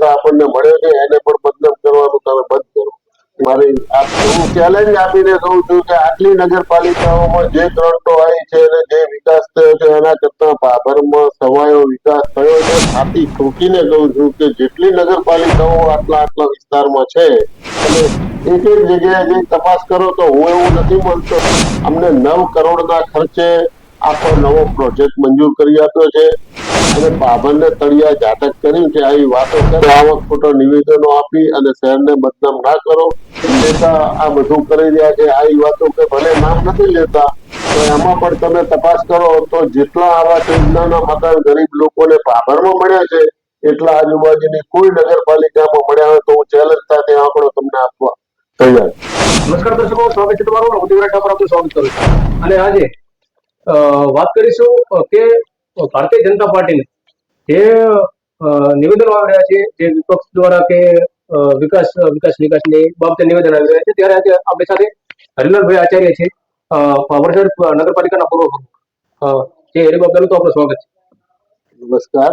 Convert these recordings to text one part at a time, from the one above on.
નેતા આપણને મળ્યો છે, એને પણ બદનામ કરવાનું તમે બંધ કરો. મારી હું ચેલેન્જ આપીને કહું છું કે આટલી નગરપાલિકાઓમાં જે કરંટો આવી છે અને જે વિકાસ થયો છે, એના કરતા ભાભરમાં સવાયો વિકાસ થયો છે. છાતી ઠોકીને કહું છું કે જેટલી નગરપાલિકાઓ આટલા આટલા વિસ્તારમાં છે, અને એક એક જગ્યાએ જઈ તપાસ કરો તો હું એવું નથી માનતો. અમને નવ કરોડના ખર્ચે આખો નવો પ્રોજેક્ટ મંજૂર કરી આપ્યો છે. અને બાબરને તળિયા જાતક કર્યું છે આવી વાતો કરે, આવક ખોટો નિવેદનો આપી અને શહેરને બદનામ ના કરો. નેતા આ બધું કરી રહ્યા છે. આવી વાતો કે ભલે નામ નથી લેતા, તો એમાં પણ તમે તપાસ કરો તો જેટલા આવા યોજનાના મકાન ગરીબ લોકોને બાબરમાં મળ્યા છે, એટલા આજુબાજુની કોઈ નગરપાલિકામાં મળ્યા હોય તો હું ચેલેન્જ સાથે આંકડો તમને આપવા તૈયાર. નમસ્કાર દર્શકો, સ્વાગત છે તમારું. હું ઠાકોર, આપનું સ્વાગત કરું છું. અને આજે વાત કરીશું કે ભારતીય જનતા પાર્ટીને જે નિવેદનો આવી રહ્યા છે જે વિપક્ષ દ્વારા કે વિકાસ વિકાસ વિકાસની બાબતે નિવેદન આવી રહ્યા છે ત્યારે આજે આપણી સાથે હરિલાલભાઈ આચાર્ય છે વરસાદ નગરપાલિકાના પૂર્વ પ્રમુખ. જે હરિબાબ પહેલું તો આપણું સ્વાગત નમસ્કાર.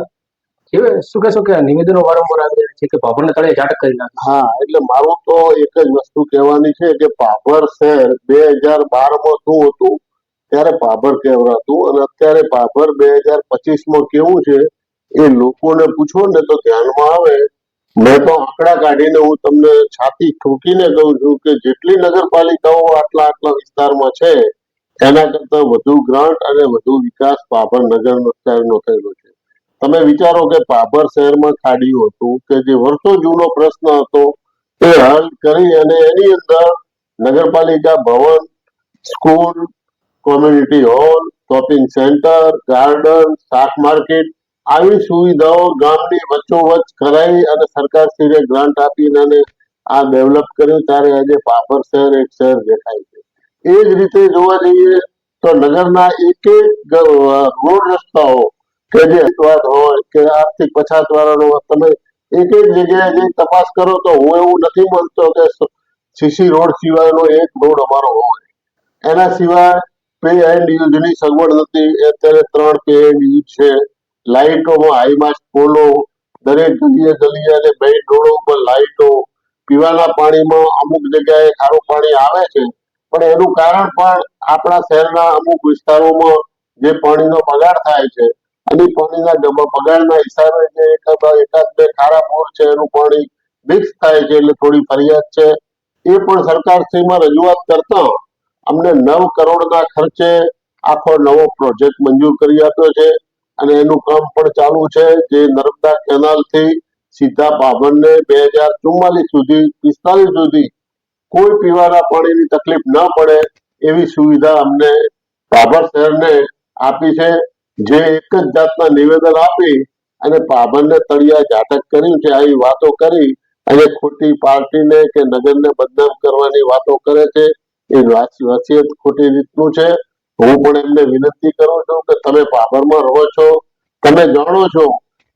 છે જે શું કહેશો કે નિવેદનો વારંવાર આવી રહ્યા છે કે ભાભરને તળે ઝાટક કરી નાખે? હા એટલે મારું તો એક જ વસ્તુ કહેવાની છે કે પાભર શહેર બે હજાર બારમાં શું હતું? ત્યારે પાભર કહેવાતું અને અત્યારે પાભર બે હજાર પચીસમાં કેવું છે, એ લોકોને પૂછો ને તો ધ્યાનમાં આવે. મેં તો આંકડા કાઢીને હું તમને છાતી ઠોકીને કહું છું કે જેટલી નગરપાલિકાઓ આટલા આટલા વિસ્તારમાં છે, એના કરતા વધુ ગ્રાન્ટ અને વધુ વિકાસ પાભર નગર નો થયેલો છે. તમે વિચારો કે પાભર શહેરમાં ખાડીયું હતું કે જે વર્ષો જૂનો પ્રશ્ન હતો, એ હલ કરી અને એની અંદર નગરપાલિકા ભવન, school community hall shopping center garden શાક માર્કેટ આવી સુવિધાઓ ગામની વચ્ચોવચ્ચ કરાવી અને સરકારશ્રીએ ગ્રાન્ટ આપીને અને આ ડેવલપ કર્યું. ત્યારે આજે પાપર શહેર, એક શહેર દેખાય છે. એ જ રીતે જોવા જઈએ તો નગરના એક એક રોડ રસ્તાઓ કે જે વાત હોય કે આર્થિક પછાત વાળાનો તમે એક એક જગ્યાએ જઈ તપાસ કરો તો હું એવું નથી માનતો કે સીસી રોડ સિવાયનો એક રોડ અમારો હોય. એના સિવાય પે એન્ડ યુઝની સગવડ નથી અત્યારે ત્રણ પે એન્ડ યુઝ છે. લાઇટોમાં હાઈમાસ્ટ પોલો, દરેક ગલીએ ગલીએ અને મેઇન રોડો ઉપર લાઇટો, પીવાના પાણીમાં અમુક જગ્યાએ ખારું પાણી આવે છે. પણ એનું કારણ પણ આપણા શહેરના અમુક વિસ્તારોમાં જે પાણીનો બગાડ થાય છે, અને પાણીના બગાડના હિસાબે જે એકાદ બે ખારા બોર છે, એનું પાણી મિક્સ થાય છે, એટલે થોડી ફરિયાદ છે. એ પણ સરકારશ્રીમાં રજૂઆત કરતા અમને નવ કરોડના ખર્ચે આખો નવો પ્રોજેક્ટ મંજૂર કરી આપ્યો છે અને એનું કામ પણ ચાલુ છે જે નર્મદા કેનાલથી સીધા બાભણને બે હજાર ચુમ્માલીસ સુધી, પિસ્તાલીસ સુધી કોઈ પીવાના પાણીની તકલીફ ન પડે એવી સુવિધા અમને બાભર શહેરને આપી છે. જે એક જ જાતના નિવેદન આપી અને પાભરને તળિયા ઝાટક કર્યું છે. આવી વાતો કરી અને ખોટી પાર્ટીને કે નગરને બદનામ કરવાની વાતો કરે છે. એ વસિયત ખોટી રીતનું છે હું પણ એમને વિનંતી કરું છું કે તમે પાભરમાં રહો છો તમે જાણો છો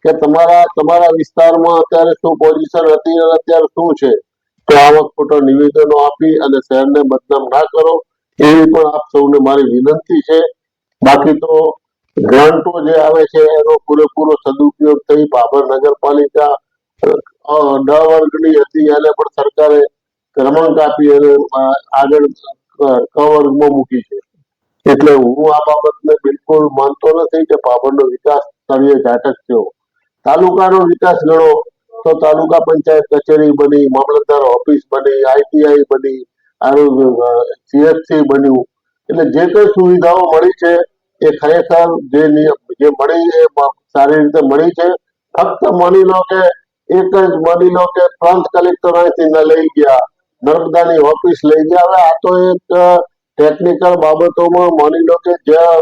કે તમારા તમારા વિસ્તારમાં અત્યારે શું પોઝિશન હતી અને અત્યારે શું છે તો આવા ખોટા નિવેદનો આપી અને શહેરને બદનામ ના કરો એવી પણ આપ સૌને મારી વિનંતી છે બાકી તો ગ્રાન્ટો જે આવે છે એનો પૂરેપૂરો સદુપયોગ થઈ બાબર નગરપાલિકા ડ વર્ગની હતી એને પણ સરકારે આપી અને આગળ કવર્ગમાં મૂકી છે. એટલે હું આ બાબતને બિલકુલ માનતો નથી કે પાપડનો વિકાસ તળિયે ઝાટક થયો તાલુકાનો વિકાસ ગણો તો તાલુકા પંચાયત કચેરી બની, મામલતદાર ઓફિસ બની આઈટીઆઈ બની સીએફસી બન્યું. એટલે જે કઈ સુવિધાઓ મળી છે એ ખરેખર જે જે મળી એ સારી રીતે મળી છે. ફક્ત માની લો કે એક જ માની લો કે પ્રાંત કલેક્ટર અહીંથી ન લઈ ગયા. નર્મદાની ઓફિસ લઈ ગયા. હવે આ તો એક ટેકનિકલ બાબતોમાં માની લો કે જ્યાં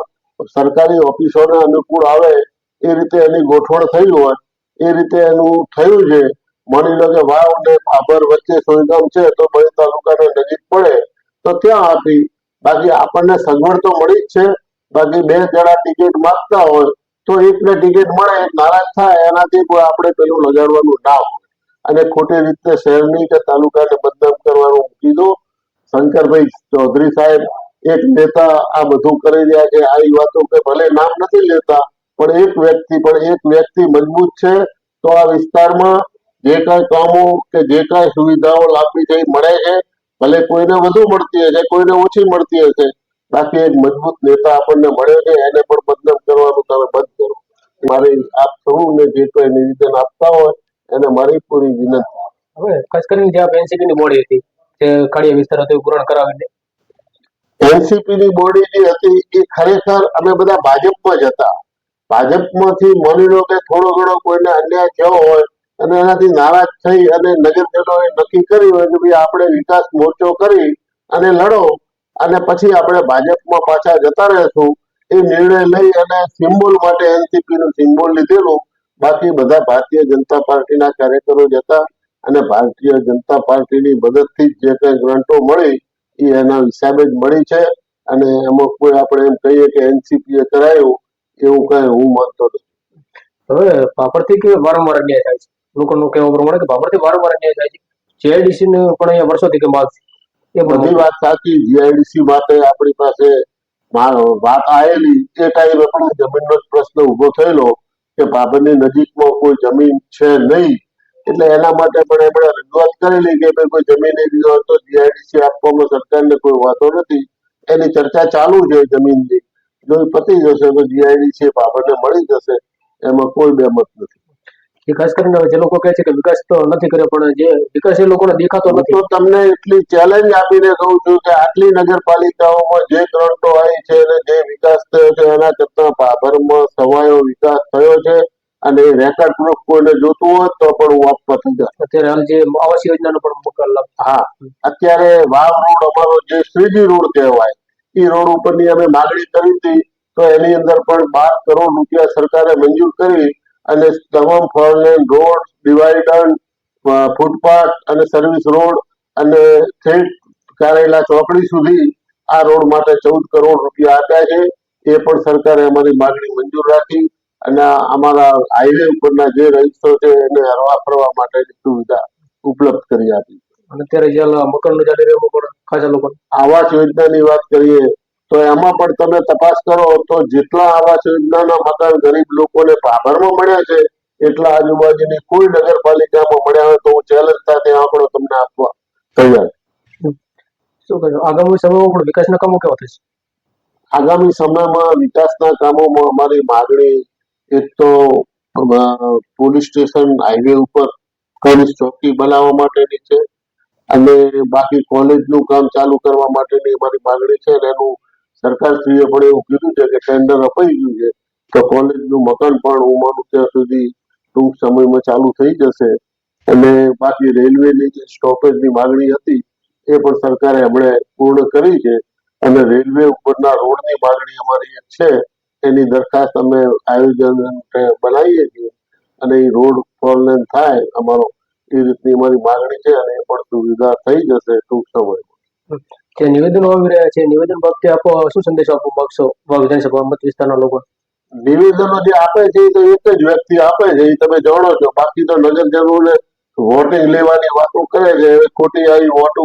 સરકારી ઓફિસોને અનુકૂળ આવે, એ રીતે એની ગોઠવણ થઈ હોય, એ રીતે એનું થયું છે. માની લો કે વાવ ને ભાભર વચ્ચે સુઈગામ છે, તો ભાઈ તાલુકાને નજીક પડે, તો ત્યાં આપી. બાકી આપણને સગવડ તો મળી જ છે. બાકી બે જણા ટિકિટ માંગતા હોય, તો એકને ટિકિટ મળે નારાજ થાય, એનાથી આપણે પેલું લગાડવાનું ના હોય. અને ખોટી રીતે શહેરની કે તાલુકાને બદનામ કરવાનું મૂકી દો. શંકરભાઈ ચૌધરી સાહેબ એક નેતા આ બધું કરી રહ્યા છે. આવી વાતો કે ભલે નામ નથી લેતા, પણ એક વ્યક્તિ, પણ એક વ્યક્તિ મજબૂત છે. તો આ વિસ્તારમાં જે કાંઈ કામો કે જે કાંઈ સુવિધાઓ લાભી છે મળે છે, ભલે કોઈને વધુ મળતી હશે, કોઈને ઓછી મળતી હશે, બાકી એક મજબૂત નેતા આપણને મળે છે, એને પણ બદનામ કરવાનું તમે બંધ કરો. મારે આપ સૌને જે કોઈ નિવેદન આપતા હોય એને મારી પૂરી વિનંતી. હવે ખાસ કરીને જે એનસીપી ની બોડી હતી જે કાળિયા વિસ્તાર હતો એ પૂરણ કરાવીને. એનસીપી ની બોડી જે હતી એ ખરેખર અમે બધા ભાજપમાં જ હતા. ભાજપમાંથી માની લો કે થોડો ઘણો કોઈને અન્યાય થયો હોય અને એનાથી નારાજ થઈ અને નગરજનોએ નક્કી કર્યું હોય કે ભાઈ આપણે વિકાસ મોરચો કરી અને લડો અને પછી આપણે ભાજપમાં પાછા જતા રહેશું. એ નિર્ણય લઈ અને સિમ્બોલ માટે એનસીપી નું સિમ્બોલ લીધેલું. બાકી બધા ભારતીય જનતા પાર્ટીના કાર્યકરો જ હતા અને ભારતીય જનતા પાર્ટીની મદદથી જ જે કઈ ગ્રાન્ટો મળી એ એના હિસાબે જ મળી છે. અને એમાં કોઈ આપણે એમ કહીએ કે એનસીપી એ કરાયું એવું કઈ હું માનતો નથી. હવે ભાભરથી કે વારંવાર અન્યાય થાય છે? લોકોનું કેવું પ્રમાણે કે ભાભરથી વારંવાર અન્યાય થાય છે. જીઆઈડીસી ને પણ અહીંયા વર્ષોથી કે માગ એ બધી વાત સાચી. જીઆઈડીસી માટે આપણી પાસે વાત આવેલી એ ટાઈમે પણ જમીનનો જ પ્રશ્ન ઊભો થયેલો. કે બાબરની નજીકમાં કોઈ જમીન છે નહીં. એટલે એના માટે પણ એમણે રજૂઆત કરેલી કે ભાઈ કોઈ જમીન એવી હોય તો જીઆઈડીસી આપવામાં સરકારને કોઈ વાંધો નથી. એની ચર્ચા ચાલુ છે જમીનની. જો પતી જશે તો જીઆઈડીસી બાબરને મળી જશે. એમાં કોઈ બેમત નથી. એ ખાસ કરીને જે લોકો કહે છે કે વિકાસ તો નથી કર્યો પણ જે વિકાસ એ લોકોને દેખાતો નથી તો તમને એટલી ચેલેન્જ આપીને કહું છું કે આટલી નગરપાલિકાઓમાં જે ગ્રાન્ટો આવી છે અને જે વિકાસ થયો છે એના કરતા ભાભરમાં સવાયો વિકાસ થયો છે અને એ રેકર્ડ પ્રૂફ કોઈને જોતું હોય તો પણ હું આપવા તૈયાર અત્યારે હાલ જે આવાસ યોજનાનો પણ મકાન લાભ હા અત્યારે વાવ રોડ અમારો જે શ્રીજી રોડ કહેવાય એ રોડ ઉપરની અમે માગણી કરી હતી તો એની અંદર પણ બાર કરોડ રૂપિયા સરકારે મંજૂર કરી અને તમામ four lane road divider footpath અને સર્વિસ રોડ અને થેટ કારેલા ચોકડી સુધી આ રોડ માટે ચૌદ કરોડ રૂપિયા આપ્યા છે. એ પણ સરકારે અમારી માગણી મંજૂર રાખી અને અમારા હાઈવે ઉપરના જે રહીશો છે એને હરવા ફરવા માટેની સુવિધા ઉપલબ્ધ કરી આપી. અને અત્યારે મકાનનું ચાલી રહ્યું પણ ખાસા લોકો આવાસ યોજનાની વાત કરીએ તો એમાં પણ તમે તપાસ કરો તો જેટલા આવાસ યોજનાના મકાન ગરીબ લોકોને ભાભરમાં મળ્યા છે એટલા આજુબાજુની કોઈ નગરપાલિકામાં મળ્યા હોય તો હું ચેલેન્જ સાથે આંકડો તમને આપવા તૈયાર. શું કહે આગામી સમયમાં પણ વિકાસના કામો કેવા થશે? આગામી સમયમાં વિકાસના કામોમાં અમારી માગણી એક તો પોલીસ સ્ટેશન હાઈવે ઉપર પોલીસ ચોકી બનાવવા માટેની છે અને બાકી કોલેજનું કામ ચાલુ કરવા માટેની અમારી માગણી છે અને એનું સરકારશ્રીએ પણ એવું કીધું છે કે ટેન્ડર અપાઈ ગયું છે તો કોલેજનું મકાન પણ હું માનું ત્યાં સુધી ટૂંક સમયમાં ચાલુ થઈ જશે. અને બાકી રેલવેની જે સ્ટોપેજની માગણી હતી એ પણ સરકારે હમણે પૂર્ણ કરી છે. અને રેલવે ઉપરના રોડની માગણી અમારી એક છે. એની દરખાસ્ત અમે આયોજન બનાવીએ છીએ. અને એ રોડ ફોરલેન થાય અમારો, એ રીતની અમારી માગણી છે અને એ પણ સુવિધા થઈ જશે ટૂંક સમયમાં. જે નિવેદનો આવી રહ્યા છે, નિવેદન બાબતે આપો, શું સંદેશ આપવા માગશો વિધાનસભા મત વિસ્તારના લોકો નિવેદનો જે આપે છે તો એક જ વ્યક્તિ આપે છે, એ તમે જાણો છો. બાકી તો નગરજનોને વોટિંગ લેવાની વાતો કરે છે ખોટી આવી વોટો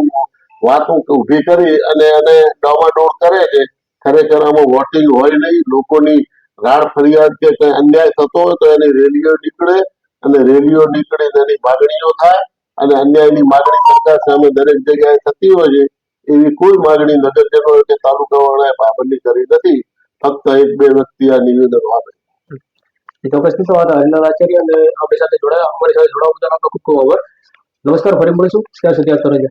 વાતો ઊભી કરી અને એને ડોમાડોળ કરે છે. ખરેખર આમાં વોટિંગ હોય નહીં, લોકોની રાડ ફરિયાદ કે કઈ અન્યાય થતો હોય તો એની રેલીઓ નીકળે અને રેલીઓ નીકળે એની માગણીઓ થાય અને અન્યાયની માગણી સરકાર સામે દરેક જગ્યાએ થતી હોય છે. એવી કોઈ માગણી નગરજનો કે તાલુકાવાળાએ પાબંદી કરી નથી, ફક્ત એક બે વ્યક્તિ આ નિવેદનો આપે. એ ચોક્કસ તો હતા હરિલાલ આચાર્ય અને આપણી સાથે જોડાયા. અમારી સાથે જોડાવા બદલ આપનો ખૂબ ખૂબ આભાર. નમસ્કાર, ફરી મળીશું. ત્યાં સુધી રહેજો.